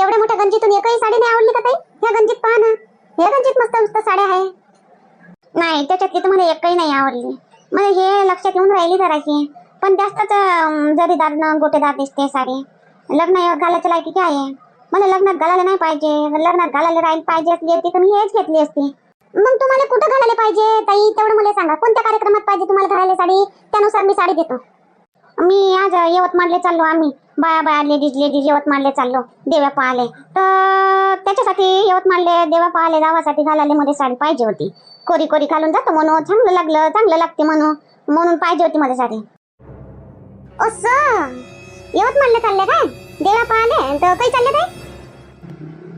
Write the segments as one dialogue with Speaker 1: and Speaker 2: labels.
Speaker 1: एवढ्या मोठ्या गंजीतून एकही साडी नाही आवडली का ताई? ह्या गंजीत पहा ना. ह्या गंजीत मस्त मस्त साड्या आहे. नाही त्याच्यातली की तुम्हाला एकही नाही आवडली. मला हे लक्षात येऊन राहिली जराशी. पण जास्तच जरीदार न गोटेदार दिसते साडी. लग्न घालायचं लायकी काय आहे? मला लग्नात घालायला नाही पाहिजे. लग्नात घालायला राहील पाहिजे असली असती तर मी हेच घेतली असती. मग तुम्हाला कुठं घालायला पाहिजे? ताई तेवढं मला सांगा. कोणत्या कार्यक्रमात पाहिजे तुम्हाला घालायला साडी? त्यानुसार मी साडी देतो. मी आज यवतमाळले चाललो आम्ही. बाया बाया लेडीज लेडीज यवतमाळले चाललो. देव्या पाहाले तर त्याच्यासाठी यवतमाळले देवा पाहाले जावासाठी घालायला मध्ये साडी पाहिजे होती. कोरी कोरी घालून जातो म्हणून. चांगलं लागलं चांगलं लागते म्हणून. म्हणून पाहिजे होती मध्ये साडी. असं? यवतमाळले चालले काय? देवा पाहाले तर काही चालले काय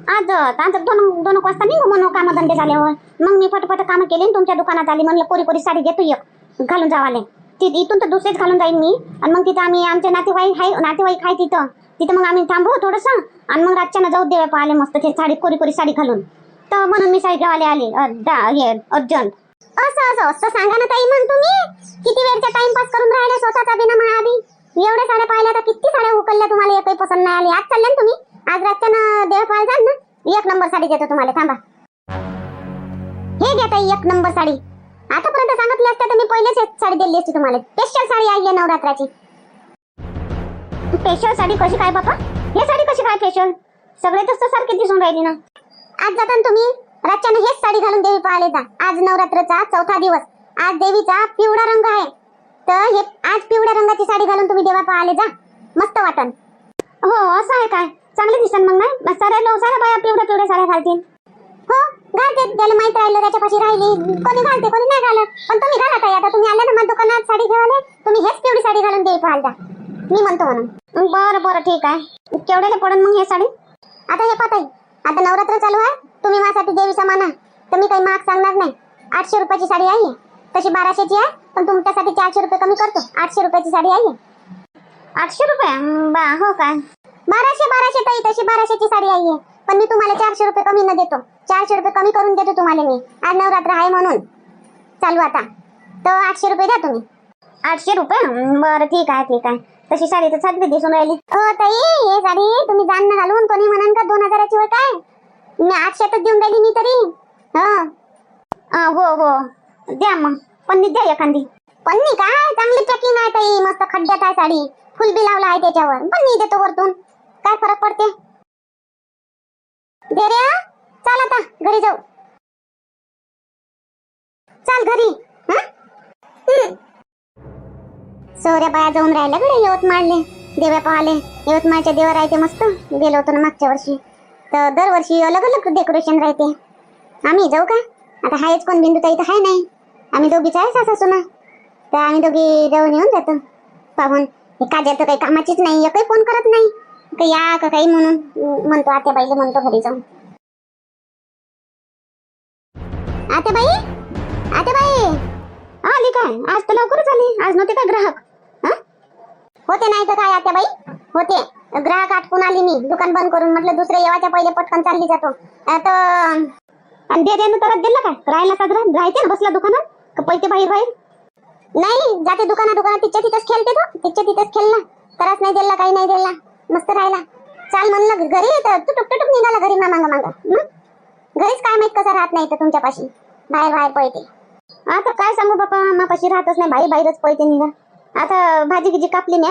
Speaker 1: आज आज दोन दोन एक वाजता निघू म्हणून कामधंदे झाल्यावर. मग मी फटफट कामं केली आणि तुमच्या दुकानात आली. म्हणलं कोरी कोरी साडी घेतो एक. घालून जावाले ती इथून तर दुसरेच घालून जाईन मी. आणि मग तिथं आम्ही आमचे नातेवाईक आहे नातेवाईक आहे तिथं. तिथं मग आम्ही थांबू हो थोडंसं. आणि मग रातच्यानं जाऊ देवा पाहिले मस्त ते साडी कोरी कोरी साडी घालून. तर म्हणून मी साडी आले आली. हे अर्जंट असं असं असं सांगा ना ताई मग तुम्ही. किती वेळचा टाइमपास करून राहिले स्वतःचा बिना महाबी एवढ्या साड्या पाहिल्या तर किती साड्या उकलल्या तुम्हाला एकही पसंत नाही आली. आज चालल्या ना तुम्ही? आज रातच्यानं देव पाहायला जाल ना? एक नंबर साडी देतो तुम्हाला थांबा. हे घ्या ताई एक नंबर साडी. आतापर्यंत सांगितली असते तर मी पहिलेच एक साडी दिली असती तुम्हाला. स्पेशल साडी आहे नवरात्राची. स्पेशल साडी कशी काय बापा? हे साडी कशी काय स्पेशल सगळे तसं सारखे दिसून राहिली ना. आज जाता तुम्ही रातच्यानं हेच साडी घालून देवी पाहायला जा आज नवरात्रीचा चौथा दिवस. आज देवीचा पिवळा रंग आहे. तर हे आज पिवळ्या रंगाची साडी घालून तुम्ही देवा पाहायला जा. मस्त वाटन. हो असं आहे काय? चांगले दिसन मग नाही? साऱ्या लो साऱ्या बाया पिवळ्या पिवळ्या साड्या घालतील. घालते. त्याला माहीत राहिलं त्याच्यापाशी राहिली. कोणी घालते कोणी नाही घालत. पण तुम्ही घाला ताई आता. तुम्ही आले ना माझ्या दुकानात साडी घेवाले तुम्ही हेच पिवळी साडी घालून देवी पाहायला जा मी म्हणतो म्हणून. बरं बरं ठीक आहे. केवढ्याला पडन मग हे साडी? आता हे पाताई आता नवरात्र चालू आहे. तुम्ही माझ्यासाठी देवीचा माना तर मी काही महाग सांगणार नाही. आठशे रुपयाची साडी आहे. तशी बाराशेची आहे. पण तुमच्यासाठी चारशे रुपये कमी करतो. आठशे रुपयाची साडी आहे. आठशे रुपये? बा हो काय? बाराशे बाराशे ताई. तशी बाराशेची साडी आहे. पण मी तुम्हाला चारशे रुपये कमी न देतो. चारशे रुपये कमी करून देतो तुम्हाला मी. आज नवरात्र आहे म्हणून. चालू आता. तर आठशे रुपये द्या तुम्ही. आठशे रुपये? हं, बरं ठीक आहे ठीक आहे. तशी साडी तर चांगली दिसून राहिली. हो ताई हे साडी तुम्ही जाण न घालून कोणी म्हणान का? दोन हजाराची होय काय? मी आठशेतच देऊन राहिली मी तरी. हं. अं, हो हो. द्या मग. पन्नी द्या एखादी. पन्नी काय? चांगली पॅकिंग आहे ताई. मस्त खड्ड्यात आहे साडी. फुल बी लावला आहे त्याच्यावर. पन्नी देतो वरतून. काय फरक पडते? दे रे चाल आता घरी जाऊ. चाल घरी. सोऱ्या बाया जाऊन राहिल्या कडे यवतमाळले. देव्या पाहले. यवतमाळच्या देवा राहते मस्त. गेलो होतो ना मागच्या वर्षी. तर दरवर्षी अलग अलग डेकोरेशन राहते. आम्ही जाऊ का? आता हायच कोण? बिंदू ताई तर हाय नाही. आम्ही दोघीच आहे सासा सुना तर आम्ही दोघी जाऊन येऊन जातो. पाहून. काजल तर काही कामाचीच नाही. एकही फोन करत नाही. तर या का काही म्हणून म्हणतो आत्या बाईला म्हणतो घरी जाऊन. आत्या बाई आत्या बाई आली काय? आज तर लवकरच आली. आज नव्हते का ग्राहक? होते नाही तर काय आत्याबाई? होते. ग्राहक आटकून आली मी. दुकान बंद करून म्हटलं दुसऱ्या येवाच्या पहिले पटकन चालली जातो. आता दे दे तर दिलं काय? राहायला साजरा? राहायचे ना बसला दुकानात? का पैसे बाहेर बाहेर नाही जाते दुकानात दुकानात. तिच्या तिथंच खेळते तो. तिच्या तिथंच खेळला तरच नाही दिला काही नाही दिला. मस्त राहिला. चाल म्हणलं घरी तर. तू टुकटुक निघाला घरी ना मांग मांग. घरीच काय माहीत कसं राहत नाही तर तुमच्यापाशी. बाहेर बाहेर पळते. आता काय सांगू बापा? मापाशी राहतच नाही. बाई बाहेरच पळते निघा. आता भाजी गिजी कापली ना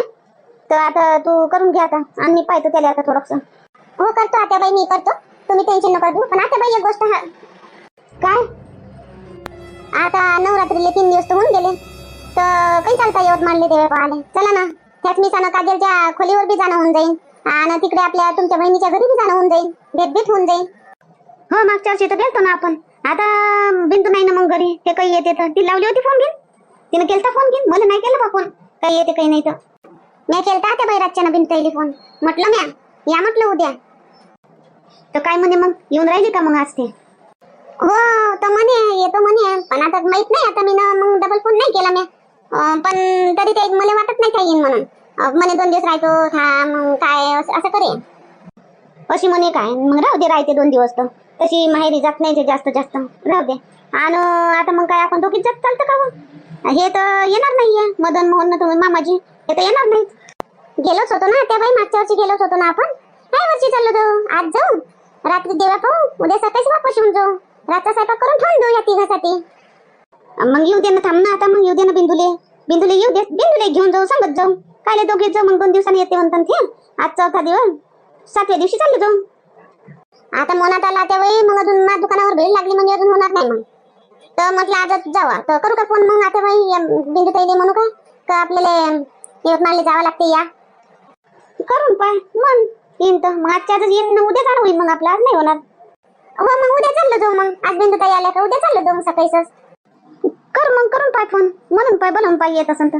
Speaker 1: तर आता तू करून घ्या आता. आणि मी पाहतो त्याला आता थोडस. हो करतो आता बाई मी करतो. तुम्ही टेन्शन नका घेऊ. पण आता बाई एक गोष्ट हा काय? आता नवरात्रीले तीन दिवस तर होऊन गेले. तर काही चालता येत मानले तेव्हा पाहिले चला ना. काजलच्या खोलीवर बी जाणं होऊन जाईल आणि तिकडे आपल्या तुमच्या बहिणीच्या घरी बी जाणं होऊन जाईल भेट भेट होऊन जाईल हो मागच्या वर्षी तर गेलतो ना आपण. आता बिंदू नाही ना मग घरी ते काही येते तर. ती लावली होती फोन घेऊन. तिने केलता फोन घेऊन. मला नाही केला बा फोन काही येते काही नाही तर. मी केलता त्या बैराजच्या ना बिंदू ताईली फोन म्हटलं म्या या म्हटलं उद्या. तर काय म्हणे मग? येऊन राहिली का मग आज ते? हो तर म्हणे येतो म्हणे. पण आता माहीत नाही. आता मी ना मग डबल फोन नाही केला मी अं, पण तरी ते मला वाटत नाही काय येईन म्हणून. म्हणे दोन दिवस राहतो थांब काय असं असं करे अशी म्हणे काय? मग राहू दे राहते दोन दिवस तर. तशी माहेरी जात नाही जास्त जास्त. राहू दे. आणि आता मग काय आपण दोघीच जात चालतं का मग? हे तर येणार नाहीये. मदन मोहन तुम्ही मामाजी. हे तर येणार नाहीत. गेलोच होतो ना त्या बाई मागच्या वर्षी गेलोच होतो ना आपण? काय वर्षी चाललो जाऊ. आज जाऊ. रात्री देवा पाहू. उद्या सकाळी वापस येऊन जाऊ. रातचा स्वयंपाक करून ठेवून देऊ या तिघासाठी. मग येऊ दे ना थांब ना आता मग येऊ दे ना बिंदुले. बिंदुले येऊ दे. बिंदुले घेऊन जाऊ सांगत जाऊ. कायले दोघे जाऊ मग दोन दिवसांनी येते म्हणतात ते आज चौथा दिवस. सातव्या दिवशी चाललो जाऊ. आता मनात आला त्यावेळी मग अजून माझ्या दुकानावर भेट लागली म्हणजे अजून होणार नाही मग. तर म्हटलं आजच जावा. तर करू का फोन मग आता बाई बिंदू ताईले म्हणू का? का आपल्याला यवतमाळला जावं लागते या? करून पाय मग येईन तर. मग आजच्या आजच येईन ना उद्या चालू होईल मग आपला. आज नाही होणार. हो मग उद्या चाललो जाऊ मग. आज बिंदू ताई आल्या का? उद्या चाललो जाऊ सकाळीच कर मग करून पाय फोन. म्हणून पाय बनवून पाय येत असेल तर.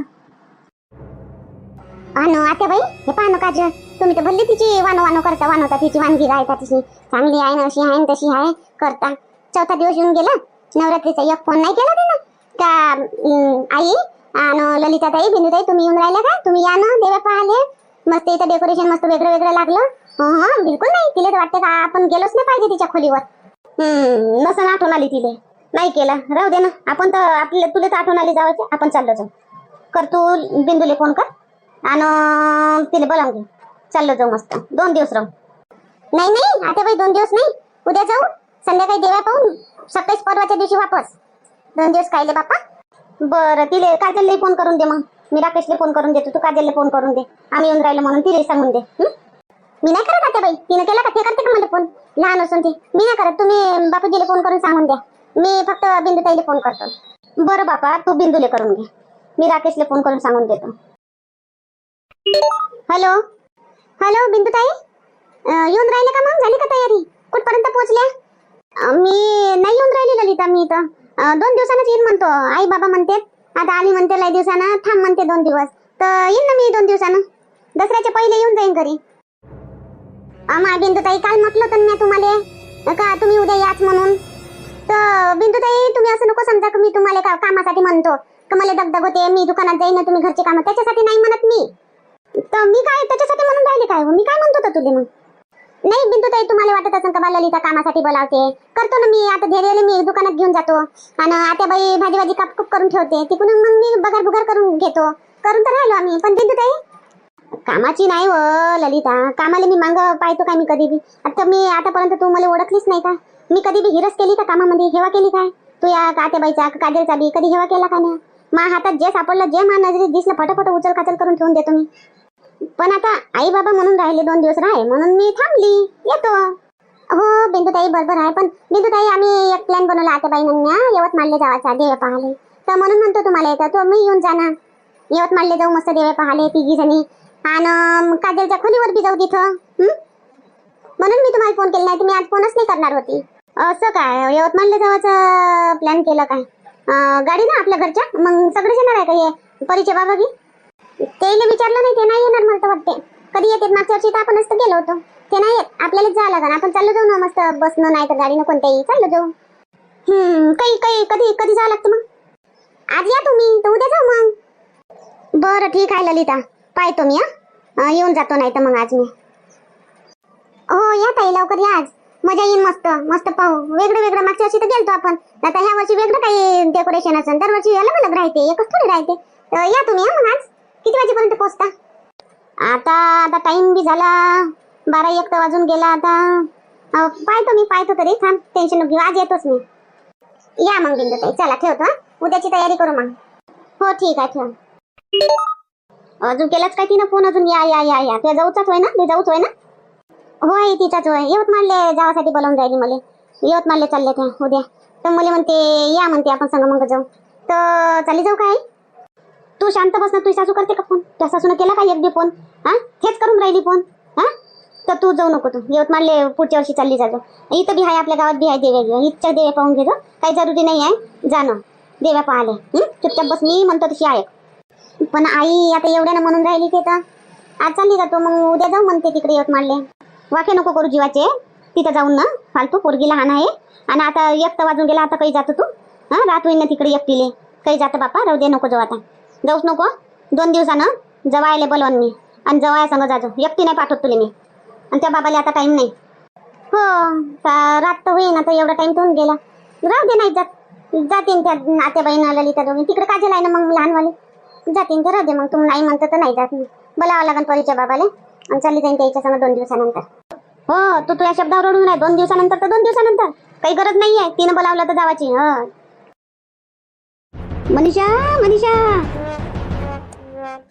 Speaker 1: अनु आता बाई हे पाहणं काज तुम्ही तर भल्ली तिची वानो वानो करता वानवता तिची वानगी राहता तिची. चांगली आहे ना अशी आहे ना तशी आहे करता. चौथा दिवस येऊन गेला नवरात्रीचा एक फोन नाही केला त्यानं. का आई आणि ललिता ताई बिंदू ताई तुम्ही येऊन राहिल्या का? तुम्ही या ना देवा पाहिले मस्त इथं डेकोरेशन मस्त वेगळं वेगळं लागलं. हं, बिलकुल नाही. तिला तर वाटतं का आपण गेलोच नाही पाहिजे तिच्या खोलीवर. हम्म नसन आठवण आली तिले. नाही केला. राहू दे ना. आपण तर आपल्या तुला तर आठवण आली जावायचे. आपण चाललो जाऊ. कर तू बिंदूले फोन कर. आणि तिला बोलावून घे. चाललो जाऊ मस्त. दोन दिवस राहू. नाही नाही. आता बाई दोन दिवस नाही. उद्या जाऊ. संध्याकाळी देवा पाहून. सकाळीच परवाच्या दिवशी वापस. दोन दिवस कायले बाप्पा? बरं तिले काजलला फोन करून दे मग. मी राकेशला फोन करून देतो. तू काजलला फोन करून दे. आम्ही येऊन राहिलो म्हणून तिला सांगून दे. मी नाही करत आता बाई. तिने केला का? ते करते का मला फोन लहान असून ती. मी नाही करत. तुम्ही बापूजीला फोन करून सांगून द्या. मी फक्त बिंदूताईला फोन करतो. बरं बापा तू बिंदूले करून घे. मी राकेशला फोन करून सांगून देतो. हॅलो? हॅलो बिंदू ताई येऊन राहिले का मग? झाली का तयारी? कुठपर्यंत पोहोचल्या? मी नाही येऊन राहिली ललिता मी इथं. दोन दिवसानंच येईन म्हणतो. आई बाबा म्हणते आता आली म्हणते लय दिवसानं थांब म्हणते दोन दिवस. तर येईन ना मी दोन दिवसानं? दसऱ्याच्या पहिले येऊन जाईन घरी. अमा बिंदुताई काल म्हटलं तर मी तुम्हाला? का तुम्ही उद्या याच म्हणून? बिंदुताई तुम्ही असं नको समजा की मी तुम्हाला का कामासाठी म्हणतो. का मला दगदग होते मी दुकानात जाईन तुम्ही घरचे काम त्याच्यासाठी नाही म्हणत मी. तर मी काय त्याच्यासाठी म्हणून राहिले काय हो? मी काय म्हणतो तर तुले मग? नाही बिंदुताई तुम्हाला वाटत असेल का बा ललिता कामासाठी बोलावते? करतो ना मी आता धैर्याला मी दुकानात घेऊन जातो. आणि आता बाई भाजी भाजी कापकूप करून ठेवते. तिकडून मग मी बगार बुगार करून घेतो. करून तर राहिलो आम्ही. पण बिंदुताई कामाची नाही व ललिता. कामाला मी मांग पाहतो काय मी कधी बी. आता मी आतापर्यंत तू मला ओळखलीच नाही का? मी कधी बी हिरस केली का कामामध्ये? हेवा केली काय? तू या कात्याबाईचा काजलचा बी कधी हेवा केला का नाही? मा हातात जे सापडलं जे मा नजरेत दिसलं फटाफट उचल काचल करून ठेवून देतो मी. पण आता आई बाबा म्हणून राहिले दोन दिवस राहे म्हणून मी थांबली. येतो. हो बिंदुताई बरोबर आहे पण बिंदुताई आम्ही एक प्लॅन बनवला आता बाई नन्या यवतमाळले जावाचा देव पाहाले. तर म्हणून म्हणतो तुम्हाला येतं तो मी येऊन जाणार. यवतमाळले जाऊ मस्त देवे पाहाले तिघी जणी. आणि काजलच्या खोलीवर बी जाऊ तिथं म्हणून मी तुम्हाला फोन केला नाही तुम्ही आज फोनच नाही करणार होती. असं काय? यवतमाळला जावाचा प्लॅन केलं काय? गाडी ना आपल्या घरच्या? मग सगळे येणार आहे का हे? परिचय बाबा की? त्याला विचारलं नाही ते नाही येणार मला तर वाटते. कधी येते मागच्या वर्षी तर आपणच गेलो होतो. ते नाही येत. आपल्याला जावं लागणार आपण चाललो जाऊ ना मस्त बसणं नाही तर गाडीनं कोणत्याही चाललो जाऊ. हम्म काही काही कधी कधी जावं लागतं मग. आज या तुम्ही तर उद्या जाऊ मग. बरं ठीक आहे ललिता. पाहतो मी हा. येऊन जातो नाही तर मग आज मी. हो या ताई लवकर या आज. मजा येईल मस्त मस्त पाहू. वेगळं वेगळं मागच्या वर्षी तर गेलतो आपण. आता ह्या वर्षी वेगळं काही डेकोरेशन असेल. दरवर्षी अलग अलग राहते एकच थोडी राहते. तर या तुम्ही मग आज. किती वाजेपर्यंत पोहोचता? आता आता टाइम बी झाला. बारा एक तर वाजून गेला आता. पाहतो मी पाहतो तरी. थांब टेन्शन नको घेऊ. आज येतोच मी. या मग बिंदू ताई चला ठेवतो हा. उद्याची तयारी करू मग. हो ठीक आहे ठेव. अजून केलाच काय तिनं फोन? अजून या या या या. ते जाऊचाच होय ना? ते जाऊच होय ना? होय तिचाच होय. यवतमाळले जावासाठी बोलावून राहिली मला. यवतमाळले चालले त्या. हो उद्या तर मला म्हणते या म्हणते आपण संग मग जाऊ. तर चालली जाऊ काय? तू शांत बस ना तुझी सासू करते का फोन? त्या सासून केला का एक बी फोन? हा? हेच करून राहिली फोन? हा? तर तू जाऊ नको तू. यवतमाळले पुढच्या वर्षी चालली जाजो इथं बी आहे आपल्या गावात बी आहे देवे इथच्या देव्या पाहून घेजो काही जरुरी नाही आहे. जाणं देव्या पाहिले चुपचाप बस. मी म्हणतो तशी आहे. पण आई आता एवढ्यानं म्हणून राहिली ते तर. आज चालली जातो. मग उद्या जाऊ म्हणते तिकडे यवतमाळले वाके नको करू जीवाचे. तिथं जाऊन ना फालतू पोरगी लहान आहे. आणि आता एक तर वाजून गेला आता काही जातो तू? हा? रात होईन ना तिकडे एकटीले. काही जातं बापा? राहू दे नको जाऊ आता. जाऊच नको? दोन दिवसानं जवायला बोलवून मी. आणि जवाया संग जाजो. एकटी नाही पाठवत तुले मी. आणि त्या बाबाला आता टाईम नाही. हो रात तर होईन आता एवढा टाईम होऊन गेला. राहू दे नाही जात. जातीन त्या आत्या बहिणा ललिता दोघी. तिकडे काजल आहे ना मग लहानवाले? जातीन तर राहू दे मग. तुम्ही नाही म्हणतं तर नाही जात. बोलावं लागेल परीच्या बाबाला. आणि चालली जाईन त्याच्या संग दोन दिवसानंतर. हो तू तुझ्या शब्दावर रडून राह दोन दिवसानंतर तर दोन दिवसानंतर. काही गरज नाहीये तिनं बोलावलं तर जावाची ह. मनीषा मनीषा.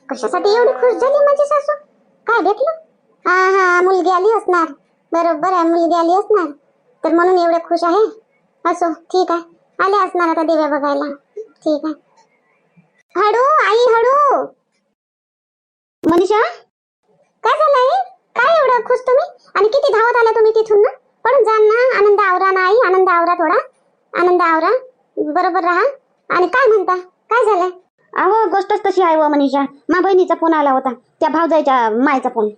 Speaker 1: कशासाठी एवढी खुश झाली माझी सासू? काय भेटलं? हा हा मुलगी आली असणार. बरोबर आहे मुलगी आली असणार. तर म्हणून एवढे खुश आहे? असो ठीक आहे. आले असणार आता दिव्या बघायला. ठीक आहे. हळू आई हळू. मनीषा? काय झालंय काय एवढं खुश तुम्ही? आणि किती धावत आला तुम्ही तिथून ना? पण जा ना आनंद आवरा ना आई आनंद आवरा थोडा. आनंद आवरा बरोबर राहा. आणि काय म्हणता? काय झालंय अहो गोष्टच तशी आहे व मनीषा. मा बहिणीचा फोन आला होता. त्या भावजाईच्या मायचा फोन.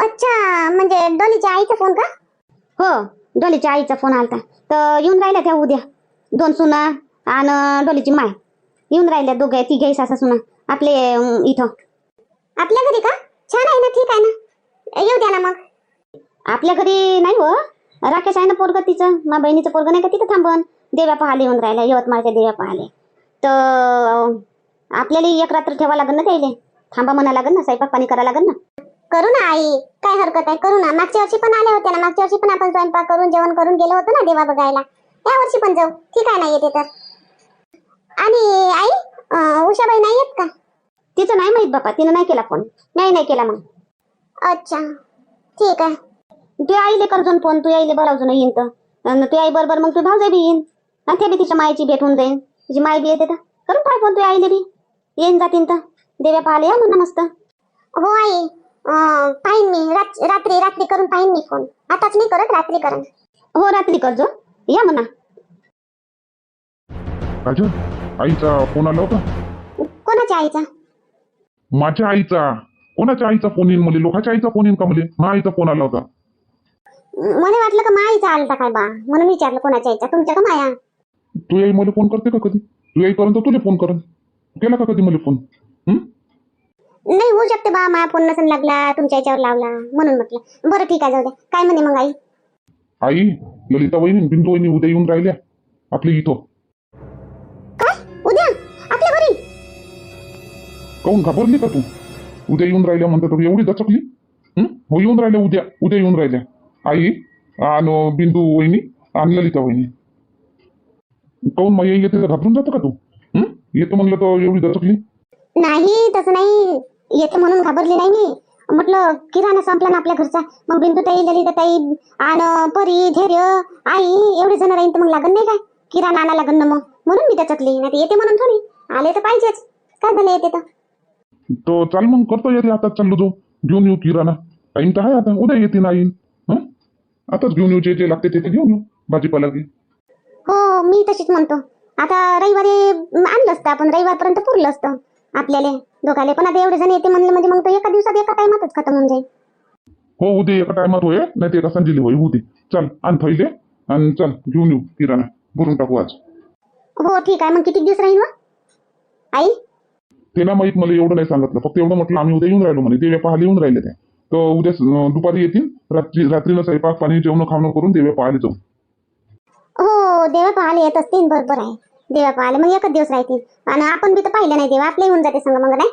Speaker 1: अच्छा म्हणजे डोलीच्या आईचा फोन का? हो डोलीच्या आईचा फोन आलता. तर येऊन राहिल्या त्या उद्या. दोन सुना आणि डोलीची माय. येऊन राहिल्या दोघे तिघे सासा सुना. आपले अं, इथं. आपल्या घरी का? छान आहे ना ठीक आहे ना. येऊ द्या ना मग. आपल्या घरी नाही हो. राकेश आहे ना पोरग तिचं. मा बहिणीचं पोरग नाही का तिथं थांबन? देव्या पाहाले येऊन राहिला यवतमाळच्या देव्या पहाले तर आपल्याला एक रात्र ठेवा लागेल ना त्याले. थांबा म्हणा लागेल ना. स्वयंपाक पाणी करा लागेल ना. करू ना आई. काय हरकत आहे? करू ना. मागच्या वर्षी पण आले होते ना. मागच्या वर्षी पण आपण स्वयंपाक करून जेवण करून गेलो होतो ना देवा बघायला. या वर्षी पण जाऊ. ठीक आहे ना येते तर. आणि आई उषाबाई नाही येत का? तिचं नाही माहीत बापा तिनं नाही केला फोन नाही नाही केला मग. अच्छा ठीक आहे. तू आईले करजून फोन तू आईले बरावजून येईन तर. तू आई बरोबर मग तू भावजाई बी येईन. आणि ते बी तिच्या मायची भेट होऊन जाईन. तिची माय बी येते तर. करून पाय फोन तू आईले बी. येईन जातीन तर. देव्या पाहाले या म्हणा मस्त. हो आई पाहिन मी. रात्री रात्री करून पाहिन मी फोन आताच नाही करत रात्री करून हो रात्री करजो या म्हणा.
Speaker 2: आईचा फोन आला होता.
Speaker 1: कोणाच्या आईचा?
Speaker 2: माझ्या आईचा कोणाच्या आईचा फोन येईन मला लोकांच्या आईचा फोन येईन का मला माझ्या आईचा फोन आला होता.
Speaker 1: मला वाटलं का माईचा आलता काय बा? म्हणून विचारलं कोणाच्या आईचा. तुमच्या का माया?
Speaker 2: तू आई मला फोन करते का कधी? तू येईपर्यंत तुला फोन करन. केला का कधी मला फोन हं?
Speaker 1: नाही होऊ शकते बा. माया फोन नसून लागला तुमच्या याच्यावर लावला. म्हणून म्हटलं. बरं ठीक आहे जाऊ द्या काय म्हणे मग आई?
Speaker 2: आई ललिता वहिनी बिंदू वहिनी उद्या येऊन राहिल्या. आपल्या इथं. काहून घाबरली का तू? उद्या येऊन राहिल्या म्हणतात तर एवढी दचकली? हो? येऊन राहिल्या उद्या. उद्या येऊन राहिल्या. आई आणि बिंदू वहिनी आणि ललिता वहिनी. काहून मग येते तर घाबरून जातो का तू? येतो म्हणलं तर एवढी दचकली?
Speaker 1: नाही तसं नाही. येते म्हणून घाबरली नाही मी. म्हटलं किराणा संपला ना आपल्या घरचा. मग बिंदू ताई ललिता ताई आण परी धैर्य आई एवढे जण राहीन तर मग लागन नाही काय किराणा आणा लागन ना मग. म्हणून मी त्याच्यातली नाही येते म्हणून थोडी. आले तर पाहिजेच. काय झालं येते तर?
Speaker 2: तो चाल मग करतो येते आता चाललो जाऊ. घेऊन येऊ किराणा टाइम तर आहे आता उद्या येते नाही हं? आताच घेऊन येऊ जे जे लागते ते ते घेऊन येऊ भाजीपाला घे.
Speaker 1: हो मी तशीच म्हणतो. आता रविवारी आणलं असतं आपण रविवारपर्यंत पुरलं असतं आपल्याला दोघाले. पण आता एवढे जण येते म्हणले म्हणजे मग तो एका दिवसात एका टायमातच खतम होऊन जाईल.
Speaker 2: हो उद्या एका टायमात होय नाही ते एका संजीली होय उद्या चल आण थैले आणि चल घेऊन येऊ किराणा भरून टाकू आज.
Speaker 1: हो ठीक आहे. मग किती दिवस राहील मग? आई?
Speaker 2: ते ना माहीत मला एवढं नाही सांगितलं. फक्त एवढं म्हटलं आम्ही उद्या येऊन राहिलो म्हणे. देव्या पाहायला येऊन राहिले ते. तर उद्या दुपारी येतील. रात्री रात्रीला स्वयंपाक पाणी जेवण खावणं करून देव्या पाहायला जाऊ.
Speaker 1: हो देवा पाहायला येत असतील. बरोबर आहे. देवा पाहायला मग एकच दिवस राहतील. आणि आपण बी तर पाहिलं नाही देवा. आपल्या येऊन जाते संग मग नाही?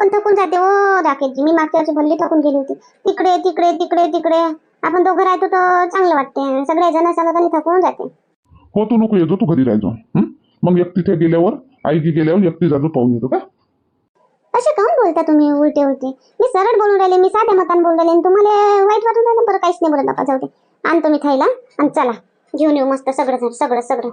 Speaker 1: पण थकून जाते. हो राकेशजी मी मागच्या वर्षी भल्ली थकून गेली होती. तिकडे तिकडे तिकडे तिकडे. आपण दोघं राहतो तर चांगलं वाटते. सगळे जण सगळं थकून जाते.
Speaker 2: हो तू नको येतो तू घरी राहायचो हं? मग एक तिथे गेल्यावर आई गेल्यावर एकटी जातो पाहून येतो का?
Speaker 1: असे काहून बोलता तुम्ही उलटे उलटे? मी सरळ बोलून राहिले मी साध्या मतान बोलून राहिले तुम्हाला वाईट वाटून राहिलं बरं काहीच नाही बोलत बापा जाऊ दे. आणतो मी थैला आणि चला. घेऊन येऊ मस्त सगळं सगळं सगळं.